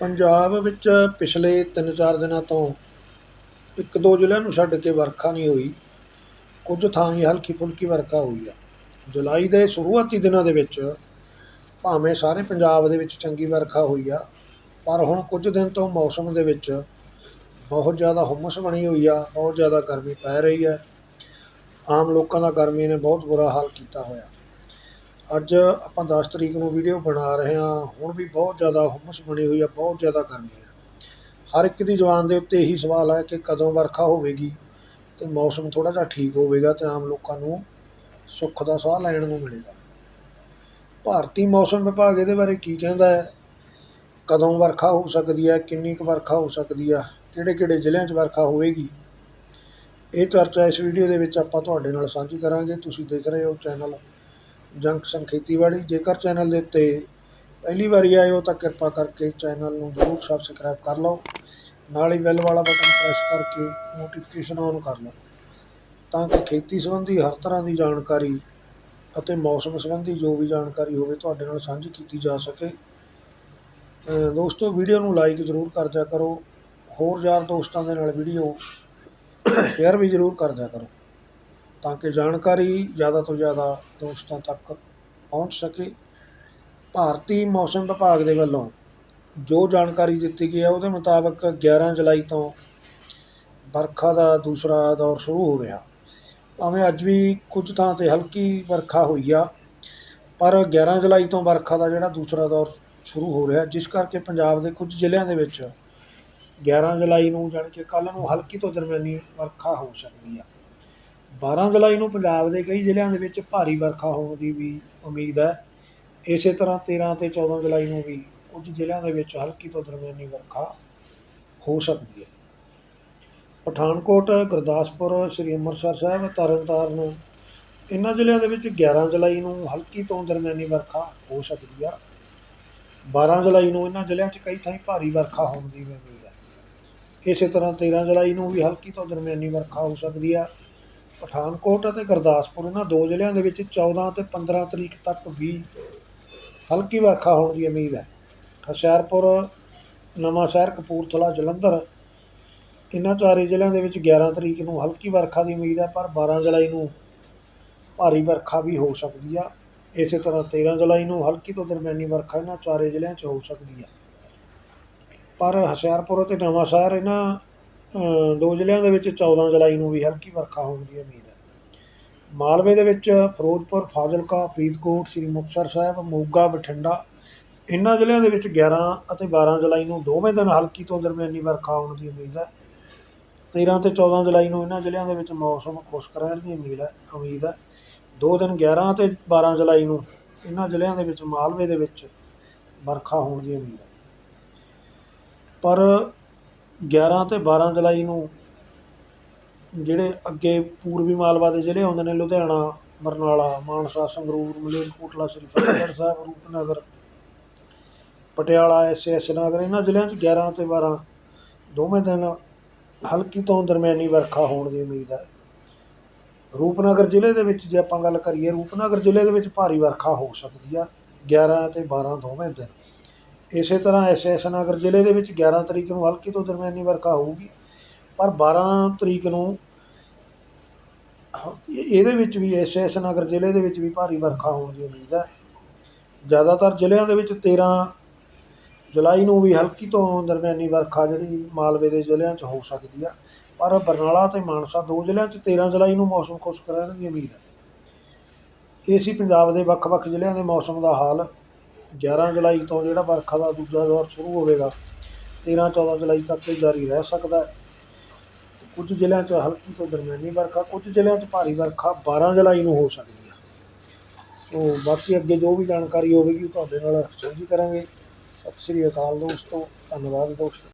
ਪੰਜਾਬ ਵਿੱਚ ਪਿਛਲੇ 3-4 ਦਿਨਾਂ ਤੋਂ ਇੱਕ ਦੋ ਜ਼ਿਲ੍ਹਿਆਂ ਨੂੰ ਛੱਡ ਕੇ ਵਰਖਾ ਨਹੀਂ ਹੋਈ। ਕੁਝ ਥਾਂ ਹੀ ਹਲਕੀ ਫੁਲਕੀ ਵਰਖਾ ਹੋਈ ਆ। ਜੁਲਾਈ ਦੇ ਸ਼ੁਰੂਆਤੀ ਦਿਨਾਂ ਦੇ ਵਿੱਚ ਭਾਵੇਂ ਸਾਰੇ ਪੰਜਾਬ ਦੇ ਵਿੱਚ ਚੰਗੀ ਵਰਖਾ ਹੋਈ ਆ, ਪਰ ਹੁਣ ਕੁਝ ਦਿਨ ਤੋਂ ਮੌਸਮ ਦੇ ਵਿੱਚ ਬਹੁਤ ਜ਼ਿਆਦਾ ਹੁਮਸ ਬਣੀ ਹੋਈ ਆ, ਬਹੁਤ ਜ਼ਿਆਦਾ ਗਰਮੀ ਪੈ ਰਹੀ ਹੈ ਆਮ ਲੋਕਾਂ ਦਾ ਗਰਮੀ ਨੇ ਬਹੁਤ ਬੁਰਾ ਹਾਲ ਕੀਤਾ ਹੋਇਆ। ਅੱਜ ਆਪਾਂ 10 ਤਰੀਕ ਨੂੰ ਵੀਡੀਓ ਬਣਾ ਰਹੇ ਹਾਂ। ਹੁਣ ਵੀ ਬਹੁਤ ਜ਼ਿਆਦਾ ਹੁਮਸ ਬਣੀ ਹੋਈ ਆ, ਬਹੁਤ ਜ਼ਿਆਦਾ ਗਰਮੀ ਆ। ਹਰ ਇੱਕ ਦੀ ਜ਼ੁਬਾਨ ਦੇ ਉੱਤੇ ਇਹੀ ਸਵਾਲ ਹੈ ਕਿ ਕਦੋਂ ਵਰਖਾ ਹੋਵੇਗੀ ਤੇ ਮੌਸਮ ਥੋੜਾ ਜਿਹਾ ਠੀਕ ਹੋਵੇਗਾ ਤੇ ਆਮ ਲੋਕਾਂ ਨੂੰ ਸੁੱਖ ਦਾ ਸਾਹ ਲੈਣ ਨੂੰ ਮਿਲੇਗਾ। ਭਾਰਤੀ ਮੌਸਮ ਵਿਭਾਗ ਇਹਦੇ ਬਾਰੇ ਕੀ ਕਹਿੰਦਾ ਹੈ? ਕਦੋਂ ਵਰਖਾ ਹੋ ਸਕਦੀ ਹੈ? ਕਿੰਨੀ ਕੁ ਵਰਖਾ ਹੋ ਸਕਦੀ ਆ? ਕਿਹੜੇ ਕਿਹੜੇ ਜ਼ਿਲ੍ਹਿਆਂ 'ਚ ਵਰਖਾ ਹੋਵੇਗੀ? ਇਹ ਚਰਚਾ ਇਸ ਵੀਡੀਓ ਦੇ ਵਿੱਚ ਆਪਾਂ ਤੁਹਾਡੇ ਨਾਲ ਸਾਂਝੀ ਕਰਾਂਗੇ। ਤੁਸੀਂ ਦੇਖ ਰਹੇ ਹੋ ਚੈਨਲ ਜੰਕਸ਼ਨ ਖੇਤੀਬਾੜੀ। ਜੇਕਰ ਚੈਨਲ ਦੇ ਉੱਤੇ ਪਹਿਲੀ ਵਾਰੀ ਆਏ ਹੋ ਤਾਂ ਕਿਰਪਾ ਕਰਕੇ ਚੈਨਲ ਨੂੰ ਜ਼ਰੂਰ ਸਬਸਕ੍ਰਾਈਬ ਕਰ ਲਓ। ਨਾਲ ਹੀ ਬੈਲ ਵਾਲਾ ਬਟਨ ਪ੍ਰੈਸ ਕਰਕੇ ਨੋਟੀਫਿਕੇਸ਼ਨ ਔਨ ਕਰ ਲਓ। ਤਾਂ ਕਿ ਖੇਤੀ ਸੰਬੰਧੀ ਹਰ ਤਰ੍ਹਾਂ ਦੀ ਜਾਣਕਾਰੀ ਅਤੇ ਮੌਸਮ ਸੰਬੰਧੀ ਜੋ ਵੀ ਜਾਣਕਾਰੀ ਹੋਵੇ ਤੁਹਾਡੇ ਨਾਲ ਸਾਂਝੀ ਕੀਤੀ ਜਾ ਸਕੇ। ਦੋਸਤੋ ਵੀਡੀਓ ਨੂੰ ਲਾਈਕ ਜ਼ਰੂਰ ਕਰ ਦਿਆ ਕਰੋ। ਹੋਰ ਯਾਰ ਦੋਸਤਾਂ ਦੇ ਨਾਲ ਵੀਡੀਓ ਸ਼ੇਅਰ ਵੀ ਜ਼ਰੂਰ ਕਰ ਦਿਆ ਕਰੋ। ਤਾਂ ਕਿ ਜਾਣਕਾਰੀ ਜ਼ਿਆਦਾ ਤੋਂ ਜ਼ਿਆਦਾ ਦੋਸਤਾਂ ਤੱਕ ਪਹੁੰਚ ਸਕੇ। ਭਾਰਤੀ ਮੌਸਮ ਵਿਭਾਗ ਦੇ ਵੱਲੋਂ ਜੋ ਜਾਣਕਾਰੀ ਦਿੱਤੀ ਗਈ ਹੈ, ਉਹਦੇ ਮੁਤਾਬਕ 11 ਜੁਲਾਈ ਤੋਂ ਵਰਖਾ ਦਾ ਦੂਸਰਾ ਦੌਰ ਸ਼ੁਰੂ ਹੋ ਰਿਹਾ। ਭਾਵੇਂ ਅੱਜ ਵੀ ਕੁਝ ਥਾਂ ਤੇ ਹਲਕੀ ਵਰਖਾ ਹੋਈ ਆ, ਪਰ 11 ਜੁਲਾਈ ਤੋਂ ਵਰਖਾ ਦਾ ਜਿਹੜਾ ਦੂਸਰਾ ਦੌਰ ਸ਼ੁਰੂ ਹੋ ਰਿਹਾ, ਜਿਸ ਕਰਕੇ ਪੰਜਾਬ ਦੇ ਕੁਝ ਜ਼ਿਲ੍ਹਿਆਂ ਦੇ ਵਿੱਚ 11 ਜੁਲਾਈ ਨੂੰ ਜਾਣੀ ਕਿ ਕੱਲ੍ਹ ਨੂੰ ਹਲਕੀ ਤੋਂ ਦਰਮਿਆਨੀ ਵਰਖਾ ਹੋ ਸਕਦੀ ਆ। 12 ਜੁਲਾਈ ਨੂੰ ਪੰਜਾਬ ਦੇ ਕਈ ਜ਼ਿਲ੍ਹਿਆਂ ਦੇ ਵਿੱਚ ਭਾਰੀ ਵਰਖਾ ਹੋਣ ਦੀ ਵੀ ਉਮੀਦ ਹੈ। ਇਸੇ ਤਰ੍ਹਾਂ 13 ਤੇ 14 ਜੁਲਾਈ ਨੂੰ ਵੀ ਕੁਝ ਜ਼ਿਲ੍ਹਿਆਂ ਦੇ ਵਿੱਚ ਹਲਕੀ ਤੋਂ ਦਰਮਿਆਨੀ ਵਰਖਾ ਹੋ ਸਕਦੀ ਹੈ। ਪਠਾਨਕੋਟ, ਗੁਰਦਾਸਪੁਰ, ਸ੍ਰੀ ਅੰਮ੍ਰਿਤਸਰ ਸਾਹਿਬ, ਤਰਨਤਾਰਨ ਇਹਨਾਂ ਜ਼ਿਲ੍ਹਿਆਂ ਦੇ ਵਿੱਚ 11 ਜੁਲਾਈ ਨੂੰ ਹਲਕੀ ਤੋਂ ਦਰਮਿਆਨੀ ਵਰਖਾ ਹੋ ਸਕਦੀ ਆ 12 ਜੁਲਾਈ ਨੂੰ ਇਹਨਾਂ ਜ਼ਿਲ੍ਹਿਆਂ 'ਚ ਕਈ ਥਾਈਂ ਭਾਰੀ ਵਰਖਾ ਹੋਣ ਦੀ ਵੀ ਉਮੀਦ ਹੈ। ਇਸੇ ਤਰ੍ਹਾਂ 13 ਜੁਲਾਈ ਨੂੰ ਵੀ ਹਲਕੀ ਤੋਂ ਦਰਮਿਆਨੀ ਵਰਖਾ ਹੋ ਸਕਦੀ ਆ ਪਠਾਨਕੋਟ ਅਤੇ ਗੁਰਦਾਸਪੁਰ, ਇਹਨਾਂ ਦੋ ਜ਼ਿਲ੍ਹਿਆਂ ਦੇ ਵਿੱਚ 14 ਤੇ 15 ਤਰੀਕ ਤੱਕ ਵੀ ਹਲਕੀ ਵਰਖਾ ਹੋਣ ਦੀ ਉਮੀਦ ਹੈ। ਹੁਸ਼ਿਆਰਪੁਰ ਨਵਾਂ ਸ਼ਹਿਰ ਕਪੂਰਥਲਾ, ਜਲੰਧਰ, ਇਹਨਾਂ ਚਾਰੇ ਜ਼ਿਲ੍ਹਿਆਂ ਦੇ ਵਿੱਚ 11 ਤਰੀਕ ਨੂੰ ਹਲਕੀ ਵਰਖਾ ਦੀ ਉਮੀਦ ਹੈ, ਪਰ 12 ਜੁਲਾਈ ਨੂੰ ਭਾਰੀ ਵਰਖਾ ਵੀ ਹੋ ਸਕਦੀ ਆ। ਇਸੇ ਤਰ੍ਹਾਂ 13 ਜੁਲਾਈ ਨੂੰ ਹਲਕੀ ਤੋਂ ਦਰਮਿਆਨੀ ਵਰਖਾ ਇਹਨਾਂ ਚਾਰੇ ਜ਼ਿਲ੍ਹਿਆਂ 'ਚ ਹੋ ਸਕਦੀ ਆ। ਪਰ ਹੁਸ਼ਿਆਰਪੁਰ ਅਤੇ ਨਵਾਂ ਸ਼ਹਿਰ ਇਹਨਾਂ ਦੋ ਜ਼ਿਲ੍ਹਿਆਂ ਦੇ ਵਿੱਚ 14 ਜੁਲਾਈ ਨੂੰ ਵੀ ਹਲਕੀ ਵਰਖਾ ਹੋਣ ਦੀ ਉਮੀਦ ਹੈ। ਮਾਲਵੇ ਦੇ ਵਿੱਚ ਫਿਰੋਜ਼ਪੁਰ, ਫਾਜ਼ਿਲਕਾ, ਫਰੀਦਕੋਟ, ਸ੍ਰੀ ਮੁਕਤਸਰ ਸਾਹਿਬ, ਮੋਗਾ, ਬਠਿੰਡਾ ਇਹਨਾਂ ਜ਼ਿਲ੍ਹਿਆਂ ਦੇ ਵਿੱਚ 11 ਅਤੇ 12 ਜੁਲਾਈ ਨੂੰ ਦੋਵੇਂ ਦਿਨ ਹਲਕੀ ਤੋਂ ਦਰਮਿਆਨੀ ਵਰਖਾ ਹੋਣ ਦੀ ਉਮੀਦ ਹੈ। 13 ਤੇ 14 ਜੁਲਾਈ ਨੂੰ ਇਹਨਾਂ ਜ਼ਿਲ੍ਹਿਆਂ ਦੇ ਵਿੱਚ ਮੌਸਮ ਖੁਸ਼ਕ ਰਹਿਣ ਦੀ ਉਮੀਦ ਹੈ ਉਮੀਦ ਹੈ। ਦੋ ਦਿਨ 11 ਤੇ 12 ਜੁਲਾਈ ਨੂੰ ਇਹਨਾਂ ਜ਼ਿਲ੍ਹਿਆਂ ਦੇ ਵਿੱਚ ਮਾਲਵੇ ਦੇ ਵਿੱਚ ਵਰਖਾ ਹੋਣ ਦੀ ਉਮੀਦ ਹੈ। ਪਰ 11 ਤੇ 12 ਜੁਲਾਈ ਨੂੰ ਜਿਹੜੇ ਅੱਗੇ ਪੂਰਬੀ ਮਾਲਵਾ ਦੇ ਜ਼ਿਲ੍ਹੇ ਆਉਂਦੇ ਨੇ, ਲੁਧਿਆਣਾ, ਬਰਨਾਲਾ, ਮਾਨਸਾ, ਸੰਗਰੂਰ, ਮਲੇਰਕੋਟਲਾ ਸ੍ਰੀ ਫਤਿਹਗੜ੍ਹ ਸਾਹਿਬ, ਰੂਪਨਗਰ, ਪਟਿਆਲਾ, ਐਸ ਨਗਰ, ਇਹਨਾਂ ਜ਼ਿਲ੍ਹਿਆਂ 'ਚ 11 ਤੇ 12 ਦੋਵੇਂ ਦਿਨ ਹਲਕੀ ਤੋਂ ਦਰਮਿਆਨੀ ਵਰਖਾ ਹੋਣ ਦੀ ਉਮੀਦ ਹੈ। ਰੂਪਨਗਰ ਜ਼ਿਲ੍ਹੇ ਦੇ ਵਿੱਚ ਜੇ ਆਪਾਂ ਗੱਲ ਕਰੀਏ, ਰੂਪਨਗਰ ਜ਼ਿਲ੍ਹੇ ਦੇ ਵਿੱਚ ਭਾਰੀ ਵਰਖਾ ਹੋ ਸਕਦੀ ਆ 11 ਤੇ 12 ਦੋਵੇਂ ਦਿਨ। ਇਸੇ ਤਰ੍ਹਾਂ ਐਸ ਨਗਰ ਜ਼ਿਲ੍ਹੇ ਦੇ ਵਿੱਚ 11 ਤਰੀਕ ਨੂੰ ਹਲਕੀ ਤੋਂ ਦਰਮਿਆਨੀ ਵਰਖਾ ਹੋਊਗੀ, ਪਰ 12 ਤਰੀਕ ਨੂੰ ਇਹ- ਇਹਦੇ ਵਿੱਚ ਵੀ, ਐਸ ਨਗਰ ਜ਼ਿਲ੍ਹੇ ਦੇ ਵਿੱਚ ਵੀ ਭਾਰੀ ਵਰਖਾ ਹੋਣ ਦੀ ਉਮੀਦ ਹੈ। ਜ਼ਿਆਦਾਤਰ ਜ਼ਿਲ੍ਹਿਆਂ ਦੇ ਵਿੱਚ 13 ਜੁਲਾਈ ਨੂੰ ਵੀ ਹਲਕੀ ਤੋਂ ਦਰਮਿਆਨੀ ਵਰਖਾ ਜਿਹੜੀ ਮਾਲਵੇ ਦੇ ਜ਼ਿਲ੍ਹਿਆਂ 'ਚ ਹੋ ਸਕਦੀ ਆ, ਪਰ ਬਰਨਾਲਾ ਤੇ ਮਾਨਸਾ ਦੋ ਜ਼ਿਲ੍ਹਿਆਂ 'ਚ 13 ਜੁਲਾਈ ਨੂੰ ਮੌਸਮ ਖੁਸ਼ਕ ਰਹਿਣ ਦੀ ਉਮੀਦ ਹੈ। ਇਹ ਸੀ ਪੰਜਾਬ ਦੇ ਵੱਖ-ਵੱਖ ਜ਼ਿਲ੍ਹਿਆਂ ਦੇ ਮੌਸਮ ਦਾ ਹਾਲ 11 ਜੁਲਾਈ ਤੋਂ ਜਿਹੜਾ ਵਰਖਾ ਦਾ ਦੂਜਾ ਦੌਰ ਸ਼ੁਰੂ ਹੋਵੇਗਾ 13-14 ਜੁਲਾਈ ਤੱਕ ਇਹ ਜਾਰੀ ਰਹਿ ਸਕਦਾ ਹੈ। ਕੁਝ ਜ਼ਿਲ੍ਹਿਆਂ 'ਚ ਹਲਕੀ ਤੋਂ ਦਰਮਿਆਨੀ ਵਰਖਾ, ਕੁਝ ਜ਼ਿਲ੍ਹਿਆਂ 'ਚ ਭਾਰੀ ਵਰਖਾ 12 ਜੁਲਾਈ ਨੂੰ ਹੋ ਸਕਦੀ ਹੈ। ਸੋ ਬਾਕੀ ਅੱਗੇ ਜੋ ਵੀ ਜਾਣਕਾਰੀ ਹੋਵੇਗੀ ਉਹ ਤੁਹਾਡੇ ਨਾਲ ਸਾਂਝੀ ਕਰਾਂਗੇ। ਸਤਿ ਸ੍ਰੀ ਅਕਾਲ ਦੋਸਤੋ, ਧੰਨਵਾਦ ਦੋਸਤੋ।